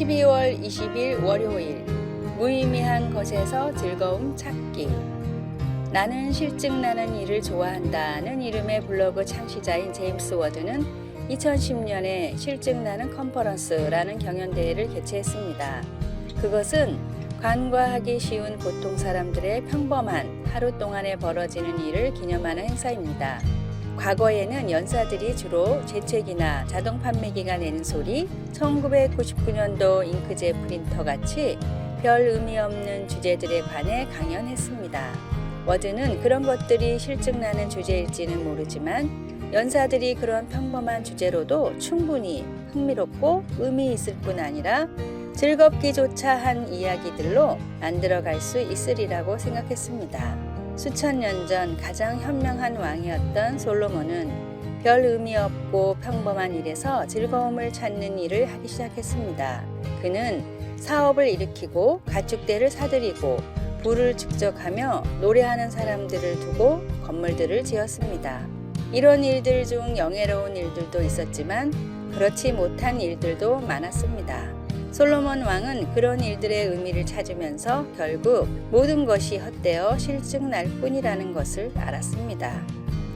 12월 20일 월요일 무의미한 것에서 즐거움 찾기 나는 실증 나는 일을 좋아한다는 이름의 블로그 창시자인 제임스 워드는 2010년에 실증 나는 컨퍼런스라는 경연대회를 개최했습니다. 그것은 관과하기 쉬운 보통 사람들의 평범한 하루 동안에 벌어지는 일을 기념하는 행사입니다. 과거에는 연사들이 주로 재채기나 자동 판매기가 내는 소리, 1999년도 잉크젯 프린터 같이 별 의미 없는 주제들에 관해 강연했습니다. 워드는 그런 것들이 실증나는 주제일지는 모르지만 연사들이 그런 평범한 주제로도 충분히 흥미롭고 의미 있을 뿐 아니라 즐겁기조차 한 이야기들로 만들어갈 수 있으리라고 생각했습니다. 수천 년 전 가장 현명한 왕이었던 솔로몬은 별 의미 없고 평범한 일에서 즐거움을 찾는 일을 하기 시작했습니다. 그는 사업을 일으키고 가축대를 사들이고 부를 축적하며 노래하는 사람들을 두고 건물들을 지었습니다. 이런 일들 중 영예로운 일들도 있었지만 그렇지 못한 일들도 많았습니다. 솔로몬 왕은 그런 일들의 의미를 찾으면서 결국 모든 것이 헛되어 실증 날 뿐이라는 것을 알았습니다.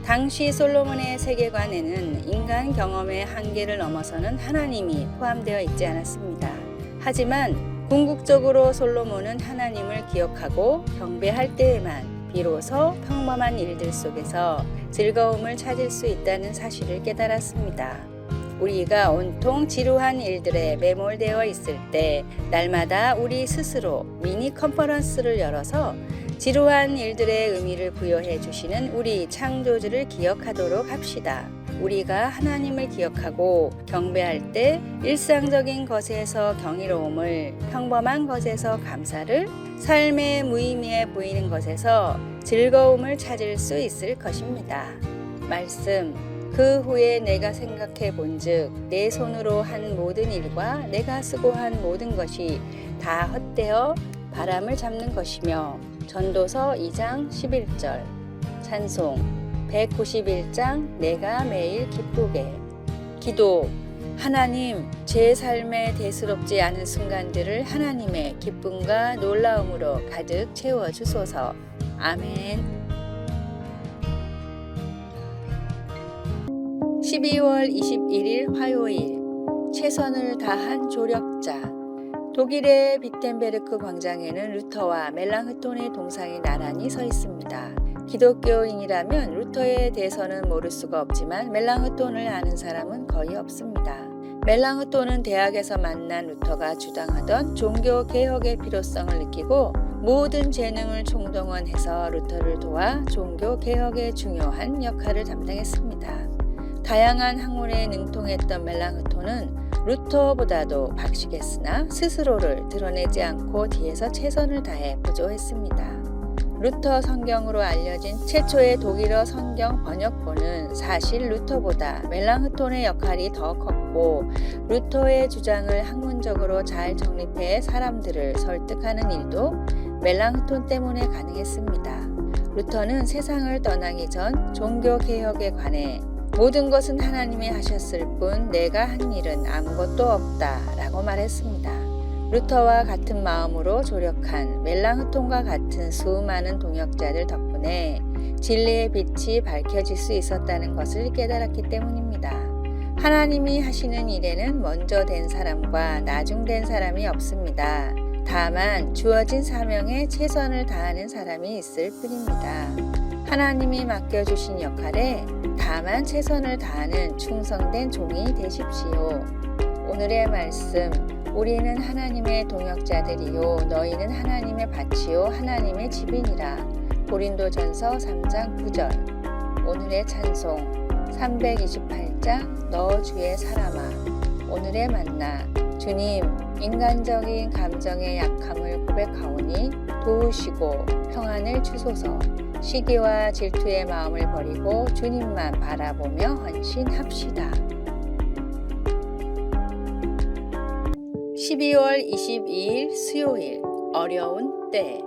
당시 솔로몬의 세계관에는 인간 경험의 한계를 넘어서는 하나님이 포함되어 있지 않았습니다. 하지만 궁극적으로 솔로몬은 하나님을 기억하고 경배할 때에만 비로소 평범한 일들 속에서 즐거움을 찾을 수 있다는 사실을 깨달았습니다. 우리가 온통 지루한 일들에 매몰되어 있을 때 날마다 우리 스스로 미니 컨퍼런스를 열어서 지루한 일들의 의미를 부여해 주시는 우리 창조주를 기억하도록 합시다. 우리가 하나님을 기억하고 경배할 때 일상적인 것에서 경이로움을, 평범한 것에서 감사를, 삶의 무의미해 보이는 것에서 즐거움을 찾을 수 있을 것입니다. 말씀 그 후에 내가 생각해 본즉 내 손으로 한 모든 일과 내가 쓰고 한 모든 것이 다 헛되어 바람을 잡는 것이며 전도서 2장 11절 찬송 191장 내가 매일 기쁘게. 기도 하나님 제 삶에 대수롭지 않은 순간들을 하나님의 기쁨과 놀라움으로 가득 채워 주소서. 아멘 12월 21일 화요일 최선을 다한 조력자 독일의 비텐베르크 광장에는 루터와 멜랑흐톤의 동상이 나란히 서 있습니다. 기독교인이라면 루터에 대해서는 모를 수가 없지만 멜랑흐톤을 아는 사람은 거의 없습니다. 멜랑흐톤은 대학에서 만난 루터가 주장하던 종교 개혁의 필요성을 느끼고 모든 재능을 총동원해서 루터를 도와 종교 개혁의 중요한 역할을 담당했습니다. 다양한 학문에 능통했던 멜랑흐톤은 루터보다도 박식했으나 스스로를 드러내지 않고 뒤에서 최선을 다해 부조했습니다. 루터 성경으로 알려진 최초의 독일어 성경 번역본은 사실 루터보다 멜랑흐톤의 역할이 더 컸고 루터의 주장을 학문적으로 잘 정립해 사람들을 설득하는 일도 멜랑흐톤 때문에 가능했습니다. 루터는 세상을 떠나기 전 종교 개혁에 관해 모든 것은 하나님이 하셨을 뿐 내가 한 일은 아무것도 없다 라고 말했습니다. 루터와 같은 마음으로 조력한 멜랑흐톤과 같은 수많은 동역자들 덕분에 진리의 빛이 밝혀질 수 있었다는 것을 깨달았기 때문입니다. 하나님이 하시는 일에는 먼저 된 사람과 나중 된 사람이 없습니다. 다만 주어진 사명에 최선을 다하는 사람이 있을 뿐입니다. 하나님이 맡겨주신 역할에 다만 최선을 다하는 충성된 종이 되십시오. 오늘의 말씀 우리는 하나님의 동역자들이요 너희는 하나님의 밭이요 하나님의 집이니라. 고린도전서 3장 9절. 오늘의 찬송 328장 너 주의 사람아. 오늘의 만나 주님 인간적인 감정의 약함을 고백하오니 도우시고 평안을 주소서. 시기와 질투의 마음을 버리고 주님만 바라보며 헌신합시다. 12월 22일 수요일 어려운 때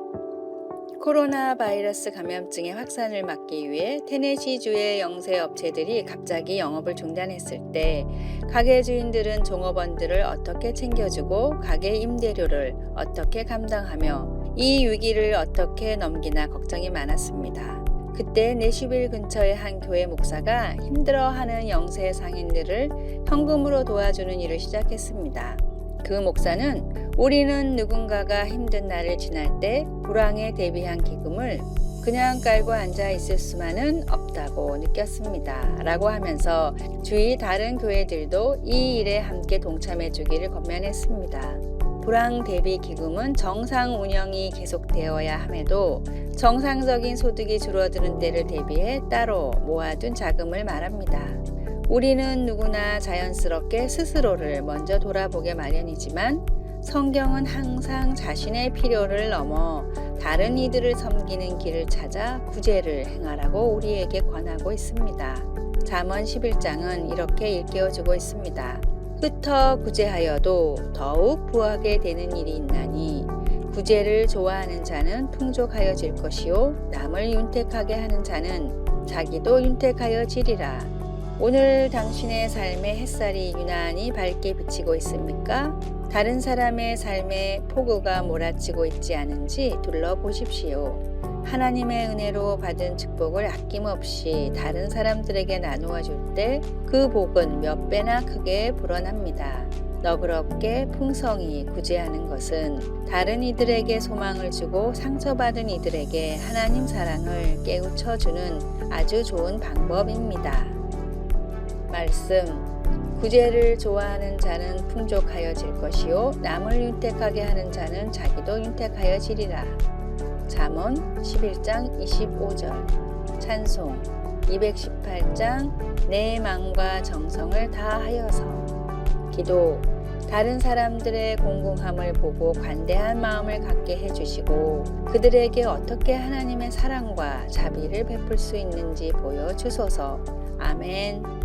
코로나 바이러스 감염증의 확산을 막기 위해 테네시주의 영세 업체들이 갑자기 영업을 중단했을 때 가게 주인들은 종업원들을 어떻게 챙겨주고 가게 임대료를 어떻게 감당하며 이 위기를 어떻게 넘기나 걱정이 많았습니다. 그때 내슈빌 근처의 한 교회 목사가 힘들어하는 영세 상인들을 현금으로 도와주는 일을 시작했습니다. 그 목사는 우리는 누군가가 힘든 날을 지날 때 불황에 대비한 기금을 그냥 깔고 앉아 있을 수만은 없다고 느꼈습니다. 라고 하면서 주위 다른 교회들도 이 일에 함께 동참해 주기를 권면했습니다. 불황 대비 기금은 정상 운영이 계속되어야 함에도 정상적인 소득이 줄어드는 때를 대비해 따로 모아둔 자금을 말합니다. 우리는 누구나 자연스럽게 스스로를 먼저 돌아보게 마련이지만 성경은 항상 자신의 필요를 넘어 다른 이들을 섬기는 길을 찾아 구제를 행하라고 우리에게 권하고 있습니다. 잠언 11장은 이렇게 일깨워주고 있습니다. 흩어 구제하여도 더욱 부하게 되는 일이 있나니 구제를 좋아하는 자는 풍족하여질 것이요 남을 윤택하게 하는 자는 자기도 윤택하여지리라. 오늘 당신의 삶의 햇살이 유난히 밝게 비치고 있습니까? 다른 사람의 삶에 폭우가 몰아치고 있지 않은지 둘러보십시오. 하나님의 은혜로 받은 축복을 아낌없이 다른 사람들에게 나누어 줄 때 그 복은 몇 배나 크게 불어납니다. 너그럽게 풍성히 구제하는 것은 다른 이들에게 소망을 주고 상처받은 이들에게 하나님 사랑을 깨우쳐 주는 아주 좋은 방법입니다. 말씀 구제를 좋아하는 자는 풍족하여질 것이요 남을 윤택하게 하는 자는 자기도 윤택하여지리라. 잠언 11장 25절 찬송 218장 내 마음과 정성을 다하여서 기도 다른 사람들의 공공함을 보고 관대한 마음을 갖게 해주시고 그들에게 어떻게 하나님의 사랑과 자비를 베풀 수 있는지 보여주소서. 아멘.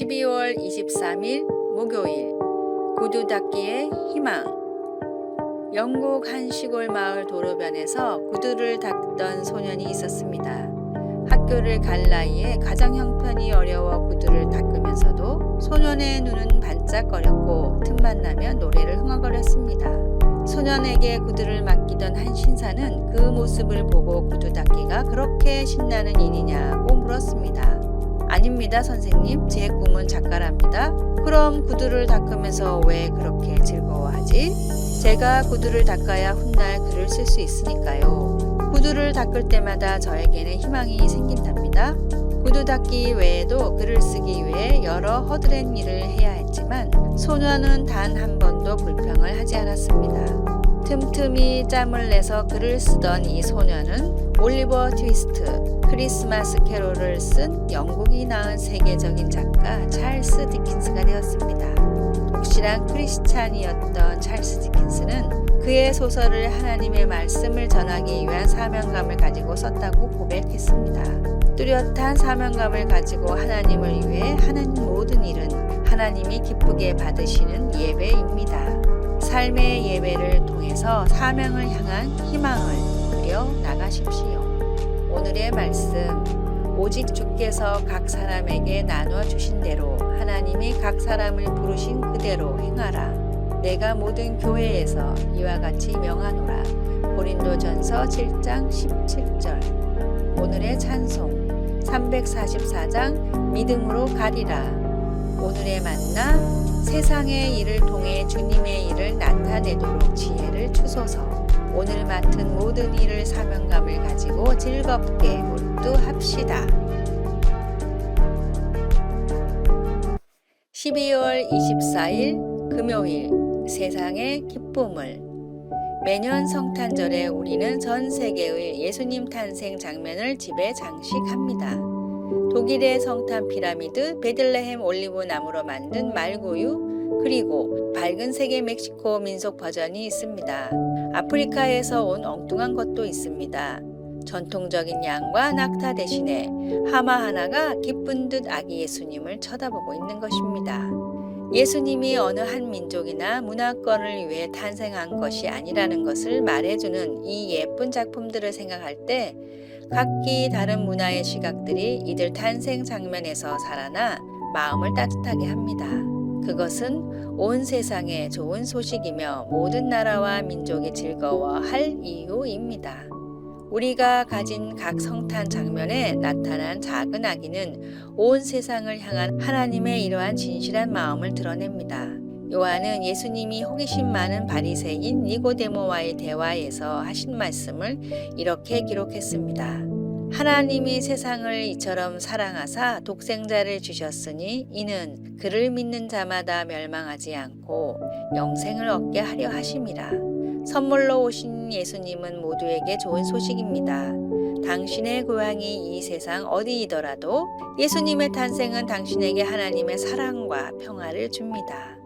12월 23일 목요일 구두 닦기의 희망 영국 한 시골 마을 도로변에서 구두를 닦던 소년이 있었습니다. 학교를 갈 나이에 가정 형편이 어려워 구두를 닦으면서도 소년의 눈은 반짝거렸고 틈만 나면 노래를 흥얼거렸습니다. 소년에게 구두를 맡기던 한 신사는 그 모습을 보고 구두 닦기가 그렇게 신나는 일이냐고 물었습니다. 아닙니다, 선생님. 제 꿈은 작가랍니다. 그럼 구두를 닦으면서 왜 그렇게 즐거워하지? 제가 구두를 닦아야 훗날 글을 쓸 수 있으니까요. 구두를 닦을 때마다 저에게는 희망이 생긴답니다. 구두 닦기 외에도 글을 쓰기 위해 여러 허드렛 일을 해야 했지만 소녀는 단 한 번도 불평을 하지 않았습니다. 틈틈이 짬을 내서 글을 쓰던 이 소녀는 올리버 트위스트, 크리스마스 캐롤을 쓴 영국이 낳은 세계적인 작가 찰스 디킨스가 되었습니다. 독실한 크리스찬이었던 찰스 디킨스는 그의 소설을 하나님의 말씀을 전하기 위한 사명감을 가지고 썼다고 고백했습니다. 뚜렷한 사명감을 가지고 하나님을 위해 하는 모든 일은 하나님이 기쁘게 받으시는 예배입니다. 삶의 예배를 통해서 사명을 향한 희망을 그려 나가십시오. 오늘의 말씀 오직 주께서 각 사람에게 나누어 주신 대로 하나님이 각 사람을 부르신 그대로 행하라. 내가 모든 교회에서 이와 같이 명하노라. 고린도전서 7장 17절. 오늘의 찬송 344장 믿음으로 가리라. 오늘의 만나 세상의 일을 통해 주님의 일을 나타내도록 지혜를 주소서. 오늘 맡은 모든 일을 사명감을 가지고 즐겁게 몰두합시다. 12월 24일 금요일 세상의 기쁨을 매년 성탄절에 우리는 전 세계의 예수님 탄생 장면을 집에 장식합니다. 독일의 성탄 피라미드, 베들레헴 올리브 나무로 만든 말구유, 그리고 밝은 색의 멕시코 민속 버전이 있습니다. 아프리카에서 온 엉뚱한 것도 있습니다. 전통적인 양과 낙타 대신에 하마 하나가 기쁜 듯 아기 예수님을 쳐다보고 있는 것입니다. 예수님이 어느 한 민족이나 문화권을 위해 탄생한 것이 아니라는 것을 말해주는 이 예쁜 작품들을 생각할 때 각기 다른 문화의 시각들이 이들 탄생 장면에서 살아나 마음을 따뜻하게 합니다. 그것은 온 세상에 좋은 소식이며 모든 나라와 민족이 즐거워할 이유입니다. 우리가 가진 각 성탄 장면에 나타난 작은 아기는 온 세상을 향한 하나님의 이러한 진실한 마음을 드러냅니다. 요한은 예수님이 호기심 많은 바리새인 니고데모와의 대화에서 하신 말씀을 이렇게 기록했습니다. 하나님이 세상을 이처럼 사랑하사 독생자를 주셨으니 이는 그를 믿는 자마다 멸망하지 않고 영생을 얻게 하려 하심이라. 선물로 오신 예수님은 모두에게 좋은 소식입니다. 당신의 고향이 이 세상 어디이더라도 예수님의 탄생은 당신에게 하나님의 사랑과 평화를 줍니다.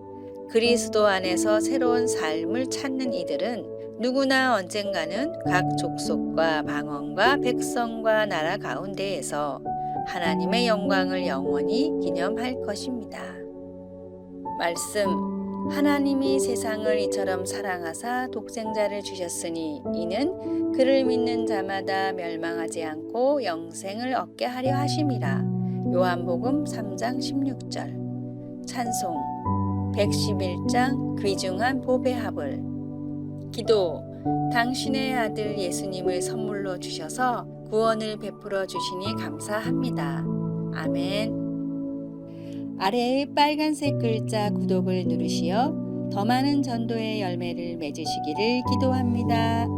그리스도 안에서 새로운 삶을 찾는 이들은 누구나 언젠가는 각 족속과 방언과 백성과 나라 가운데에서 하나님의 영광을 영원히 기념할 것입니다. 말씀 하나님이 세상을 이처럼 사랑하사 독생자를 주셨으니 이는 그를 믿는 자마다 멸망하지 않고 영생을 얻게 하려 하심이라. 요한복음 3장 16절. 찬송 111장 귀중한 보배 합을 기도 당신의 아들 예수님을 선물로 주셔서 구원을 베풀어 주시니 감사합니다. 아멘. 아래의 빨간색 글자 구독을 누르시어 더 많은 전도의 열매를 맺으시기를 기도합니다.